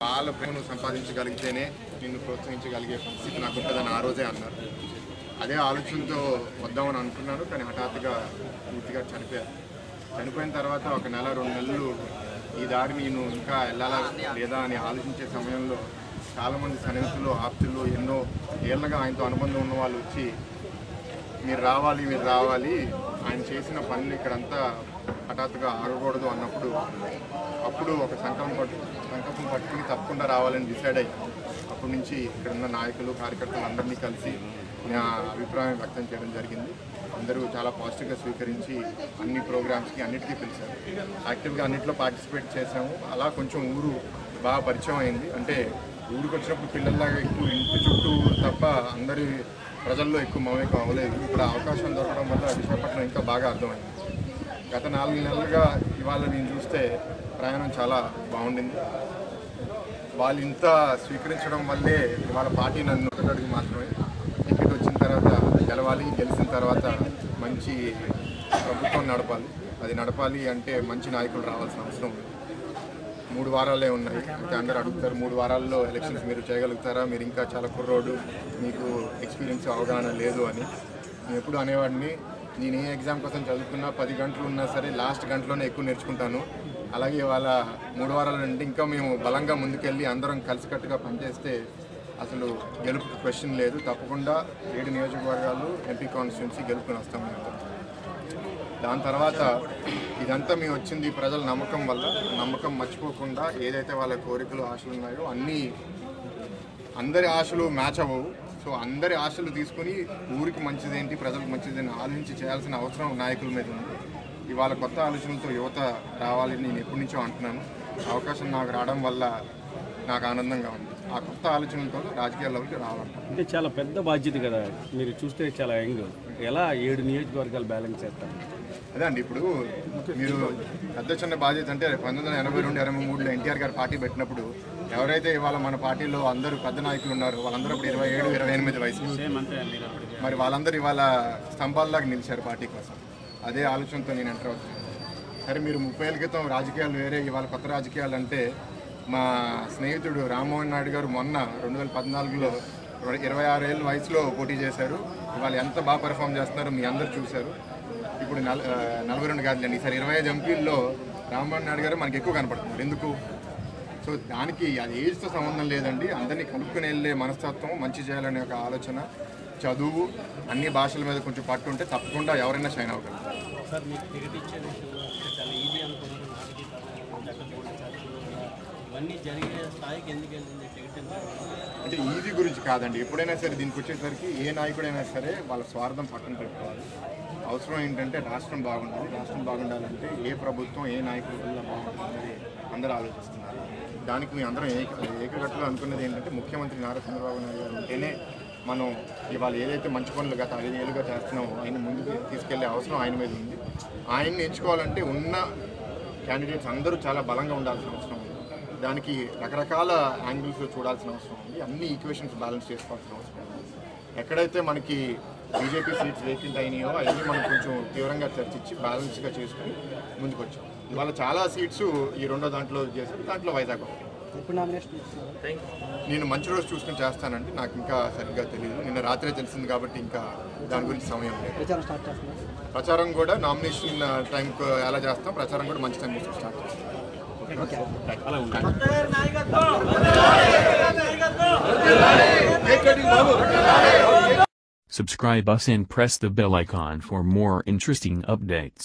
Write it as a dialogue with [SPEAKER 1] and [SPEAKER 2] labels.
[SPEAKER 1] వాళ్ళ ప్రేమను సంపాదించగలిగితేనే నిన్ను ప్రోత్సహించగలిగే పరిస్థితి నాకు ఉంటుందని ఆ రోజే అన్నారు. అదే ఆలోచనతో వద్దామని అనుకున్నాను కానీ హఠాత్తుగా పూర్తిగా చనిపోయారు. చనిపోయిన తర్వాత ఒక నెల రెండు నెలలు ఈ దారి నేను ఇంకా వెళ్ళాలా లేదా అని ఆలోచించే సమయంలో చాలామంది సన్నిహితులు ఆప్తులు ఎన్నో ఏళ్ళగా ఆయనతో అనుబంధం ఉన్న వాళ్ళు వచ్చి మీరు రావాలి మీరు రావాలి ఆయన చేసిన పనులు ఇక్కడంతా హఠాత్తుగా ఆగకూడదు అన్నప్పుడు అప్పుడు ఒక సంకల్పం పట్టు సంకల్పం పట్టుకుని తప్పకుండా రావాలని డిసైడ్ అయ్యి అప్పటి నుంచి ఇక్కడ ఉన్న నాయకులు కార్యకర్తలు అందరినీ కలిసి నా అభిప్రాయం వ్యక్తం చేయడం జరిగింది. అందరూ చాలా పాజిటివ్గా స్వీకరించి అన్ని ప్రోగ్రామ్స్కి అన్నిటికీ పిలిచారు. యాక్టివ్గా అన్నింటిలో పార్టిసిపేట్ చేసాము అలా కొంచెం ఊరు బాగా పరిచయం అయింది. అంటే ఊరికి వచ్చినప్పుడు పిల్లల్లాగా ఎక్కువ ఇంటి చుట్టూ తప్ప అందరి ప్రజల్లో ఎక్కువ మమేకం అవ్వలేదు. ఇప్పుడు అవకాశం దొరకడం వల్ల విశాఖపట్నం ఇంకా బాగా అర్థమైంది. గత నాలుగు నెలలుగా ఇవాళ నేను చూస్తే ప్రయాణం చాలా బాగుండింది. వాళ్ళు ఇంత స్వీకరించడం వల్లే ఇవాళ పార్టీ నన్ను ఒకటడుగు మాత్రమే. టికెట్ వచ్చిన తర్వాత గెలవాలి గెలిచిన తర్వాత మంచి ప్రభుత్వం నడపాలి. అది నడపాలి అంటే మంచి నాయకులు రావాల్సిన అవసరం ఉంది. మూడు వారాలే ఉన్నాయి. అంటే అందరు అడుగుతారు మూడు వారాల్లో ఎలక్షన్స్ మీరు చేయగలుగుతారా? మీరు ఇంకా చాలా కుర్రోడు మీకు ఎక్స్పీరియన్స్ అవగాహన లేదు అని. నేను ఎప్పుడు అనేవాడిని నేను ఏ ఎగ్జామ్ కోసం చదువుకున్నా పది గంటలు ఉన్నా సరే లాస్ట్ గంటలోనే ఎక్కువ నేర్చుకుంటాను. అలాగే ఇవాళ మూడు వారాల నుండి ఇంకా మేము బలంగా ముందుకెళ్ళి అందరం కలిసికట్టుగా పనిచేస్తే అసలు గెలుపు క్వశ్చన్ లేదు. తప్పకుండా ఏడు నియోజకవర్గాలు ఎంపీ కాన్స్టిట్యున్సీ గెలుపుని వస్తాం మేము. దాని తర్వాత ఇదంతా మేము వచ్చింది ప్రజల నమ్మకం వల్ల నమ్మకం మర్చిపోకుండా ఏదైతే వాళ్ళ కోరికలు ఆశలు ఉన్నాయో అన్నీ అందరి ఆశలు మ్యాచ్ అవ్వవు. సో అందరి ఆశలు తీసుకుని ఊరికి మంచిదేంటి ప్రజలకు మంచిదేంటి ఆలోచించి చేయాల్సిన అవసరం నాయకుల మీద ఉంది. ఇవాళ కొత్త ఆలోచనలతో యువత రావాలని నేను ఎప్పటి నుంచో అంటున్నాను. అవకాశం నాకు రావడం వల్ల నాకు ఆనందంగా ఉంది. ఆ కొత్త ఆలోచనలతో రాజకీయాల్లోకి రావాలంట
[SPEAKER 2] అంటే చాలా పెద్ద బాధ్యత కదా. మీరు చూస్తే చాలా యంగ్. ఎలా ఏడు నియోజకవర్గాలు బ్యాలెన్స్ చేస్తారు?
[SPEAKER 1] అదే అండి ఇప్పుడు మీరు పెద్ద చిన్న బాధ్యత అంటే పంతొమ్మిది వందల ఎనభై రెండు ఎనభై మూడులో ఎన్టీఆర్ గారు పార్టీ పెట్టినప్పుడు ఎవరైతే ఇవాళ మన పార్టీలో అందరూ పెద్ద నాయకులు ఉన్నారో వాళ్ళందరూ ఇప్పుడు ఇరవై ఏడు ఇరవై ఎనిమిది వయసు.
[SPEAKER 2] మీరు
[SPEAKER 1] వాళ్ళందరూ ఇవాళ స్తంభాల్లాగా నిలిచారు పార్టీ కోసం. అదే ఆలోచనతో నేను ఎంటర్ అవుతున్నాను సరే మీరు ముప్పై ఏళ్ళ క్రితం రాజకీయాలు వేరే ఇవాళ కొత్త రాజకీయాలు అంటే మా స్నేహితుడు రామ్మోహన్ నాయుడు గారు మొన్న రెండు వేల పద్నాలుగులో ఇరవై ఆరు ఏళ్ళ వయసులో పోటీ చేశారు. ఇవాళ ఎంత బాగా పెర్ఫామ్ చేస్తున్నారో మీ అందరు చూశారు. ఇప్పుడు నల నలభై రెండు కాదులేండి ఈసారి ఇరవై ఐదు ఎంపీల్లో రామ్మోహన్ నాయుడు గారు మనకి ఎక్కువ కనపడుతున్నారు. ఎందుకు? సో దానికి అది ఏజ్తో సంబంధం లేదండి. అందరినీ కలుపుకొని వెళ్ళే మనస్తత్వం మంచి చేయాలనే ఒక ఆలోచన చదువు అన్ని భాషల మీద కొంచెం పట్టు ఉంటే తప్పకుండా ఎవరైనా షైన్ అవ్వగలరు.
[SPEAKER 3] అంటే ఈజీ
[SPEAKER 1] గురించి కాదండి. ఎప్పుడైనా సరే దీనికి వచ్చేసరికి ఏ నాయకుడైనా సరే వాళ్ళ స్వార్థం పక్కన పెట్టుకోవాలి. అవసరం ఏంటంటే రాష్ట్రం బాగుండాలి. రాష్ట్రం బాగుండాలంటే ఏ ప్రభుత్వం ఏ నాయకుల వల్ల బాగుంటుంది అందరూ ఆలోచిస్తున్నారు. దానికి మీ అందరం ఏక ఏకగట్టులో అనుకున్నది ఏంటంటే ముఖ్యమంత్రి నారా చంద్రబాబు నాయుడు గారు ఉంటేనే మనం ఇవాళ ఏదైతే మంచి పనులు గత ఐదు ఏళ్ళుగా చేస్తున్నామో ఆయన ముందుకు తీసుకెళ్ళే అవసరం ఆయన మీద ఉంది. ఆయన్ని ఎంచుకోవాలంటే ఉన్న క్యాండిడేట్స్ అందరూ చాలా బలంగా ఉండాల్సిన అవసరం ఉంది. దానికి రకరకాల యాంగిల్స్లో చూడాల్సిన అవసరం ఉంది. అన్ని ఈక్వేషన్స్ బ్యాలెన్స్ చేసుకోవాల్సిన అవసరం ఉంది. ఎక్కడైతే మనకి బీజేపీ సీట్స్ వేకెంట్ అయినాయో అవన్నీ మనం కొంచెం తీవ్రంగా చర్చించి బ్యాలెన్స్గా చేసుకుని ముందుకొచ్చాం. ఇవాళ చాలా సీట్స్ ఈ రెండో దాంట్లో చేశారు. దాంట్లో వైజాగ్ నేను మంచి రోజు చూసుకుని చేస్తానండి. నాకు ఇంకా సరిగ్గా తెలియదు నిన్న రాత్రే తెలిసింది కాబట్టి ఇంకా దాని గురించి సమయం లేదు.
[SPEAKER 3] ప్రచారం స్టార్ట్ చేస్తున్నారు?
[SPEAKER 1] ప్రచారం కూడా నామినేషన్ టైంకి ఎలా చేస్తాం ప్రచారం కూడా మంచి టైం తీసుకుని స్టార్ట్ చేస్తాం.
[SPEAKER 2] అలా ఉంటుంది
[SPEAKER 4] Subscribe us and press the bell icon for more interesting updates.